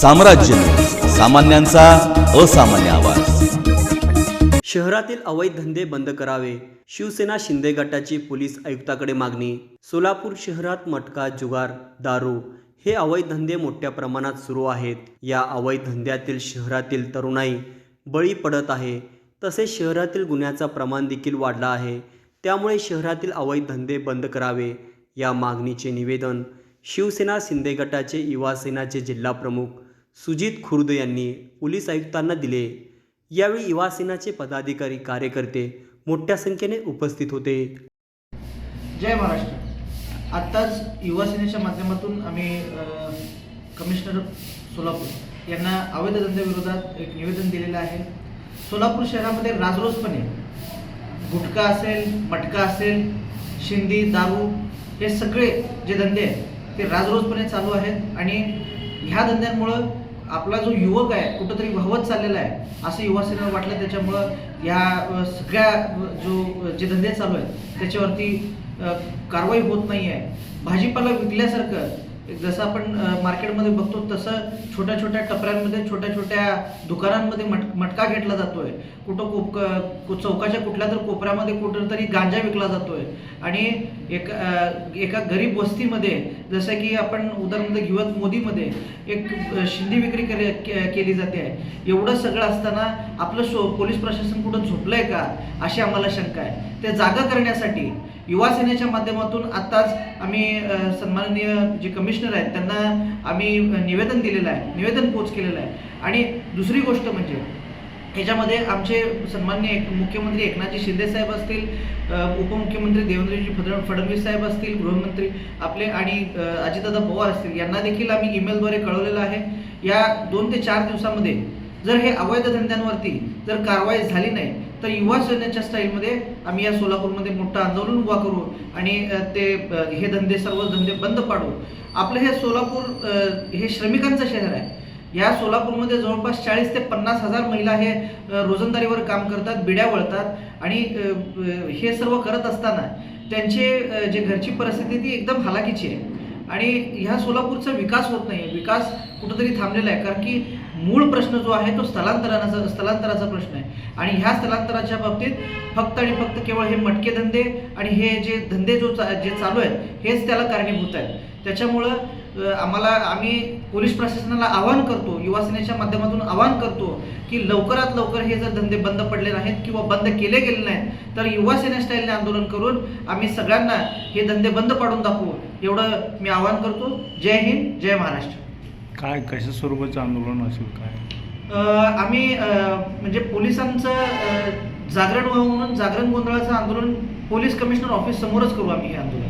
साम्राज्य सामान्यांचा असामान्य आवाज. शहरातील अवैध धंदे बंद करावे शिवसेना शिंदे गटाची पोलीस आयुक्ताकडे मागणी सोलापूर शहरात मटका जुगार दारू हे अवैध धंदे मोठ्या प्रमाणात सुरू आहेत. या अवैध धंद्यातील शहरातील तरुणाई बळी पडत आहे. तसेच शहरातील गुन्ह्याचा प्रमाण देखील वाढला आहे. त्यामुळे शहरातील अवैध धंदे बंद करावे या मागणीचे निवेदन शिवसेना शिंदे गटाचे युवा सेनाचे जिल्हाप्रमुख सुजित खुर्द यांनी पोलीस आयुक्तांना दिले. यावेळी युवासेनाचे पदाधिकारी कार्यकर्ते मोठ्या संख्येने उपस्थित होते. जय महाराष्ट्र. आत्ताच युवासेनेच्या माध्यमातून आम्ही कमिशनर सोलापूर यांना अवैध धंद्याविरोधात एक निवेदन दिलेलं आहे. सोलापूर शहरामध्ये राजरोजपणे गुटखा असेल मटका असेल शिंदी दारू हे सगळे जे धंदे आहेत ते राजरोजपणे चालू आहेत आणि ह्या धंद्यांमुळं आपला जो युवक आहे कुठंतरी वाहवत चाललेला आहे असं युवासेनेला वाटलं त्याच्यामुळं या सगळ्या जो जे धंदे चालू आहेत त्याच्यावरती कारवाई होत नाही आहे भाजीपाला विकल्यासारखं जसं आपण मार्केटमध्ये बघतो तसं छोट्या छोट्या टपऱ्यांमध्ये छोट्या छोट्या दुकानांमध्ये मट मटका घेतला जातोय. कुठं कोप चौकाच्या कुठल्या तर कोपऱ्यामध्ये कुठं तरी गांजा विकला जातोय. आणि एक एका गरीब वस्तीमध्ये जसं की आपण उदाहरण घेऊयात मोदीमध्ये एक शिंदी विक्री करे के- केली जाते. आहे एवढं सगळं असताना आपलं सो पोलीस प्रशासन कुठं झोपलंय का? अशी आम्हाला शंका आहे. ते जागा करण्यासाठी युवा सेनेच्या माध्यमातून आत्ताच आम्ही सन्माननीय जे कमिशनर आहेत त्यांना आम्ही निवेदन दिलेलं आहे निवेदन पोच केलेलं आहे. आणि दुसरी गोष्ट म्हणजे ह्याच्यामध्ये आमचे सन्मान्य एक मुख्यमंत्री एकनाथजी शिंदे साहेब असतील उपमुख्यमंत्री देवेंद्रजी फड- फडणवीस साहेब असतील गृहमंत्री आपले आणि अजितदादा पवार असतील यांना देखील आम्ही ईमेलद्वारे कळवलेलं आहे. या दोन ते चार दिवसामध्ये जर हे अवैध धंद्यांवरती जर कारवाई झाली नाही तर युवा सेनेच्या स्टाईलमध्ये आम्ही या सोलापूरमध्ये मोठं आंदोलन उभा करू आणि ते हे धंदे सर्व धंदे बंद पाडू. आपलं हे सोलापूर हे श्रमिकांचं शहर आहे. या सोलापूरमध्ये जवळपास चाळीस ते पन्नास हजार महिला हे रोजंदारीवर काम करतात बिड्या वळतात आणि हे सर्व करत असताना त्यांचे जे घरची परिस्थिती ती एकदम हालाकीची आहे. आणि ह्या सोलापूरचा विकास होत नाही विकास कुठंतरी थांबलेला आहे. कारण की मूळ प्रश्न जो आहे तो स्थलांतराचा स्थलांतराचा प्रश्न आहे. आणि ह्या स्थलांतराच्या बाबतीत फक्त आणि फक्त केवळ हे मटके धंदे आणि हे जे धंदे जो चा- जे चालू आहेत हेच त्याला कारणीभूत आहेत. त्याच्यामुळं आम्हाला आम्ही पोलीस प्रशासनाला आवाहन करतो युवा सेनेच्या माध्यमातून आवाहन करतो की लवकरात लवकर हे जर धंदे बंद पडले नाहीत किंवा बंद केले गेले नाहीत तर युवा सेना स्टाईलने आंदोलन करून आम्ही सगळ्यांना हे धंदे बंद पाडून दाखवू. एवढं मी आवाहन करतो. जय हिंद जय महाराष्ट्र. काय कशा स्वरूपाचं आंदोलन असेल काय? आम्ही म्हणजे पोलिसांचं जागरण व्हावं म्हणून जागरण गोंधळाचं आंदोलन पोलीस कमिशनर ऑफिस समोरच करू आम्ही हे आंदोलन.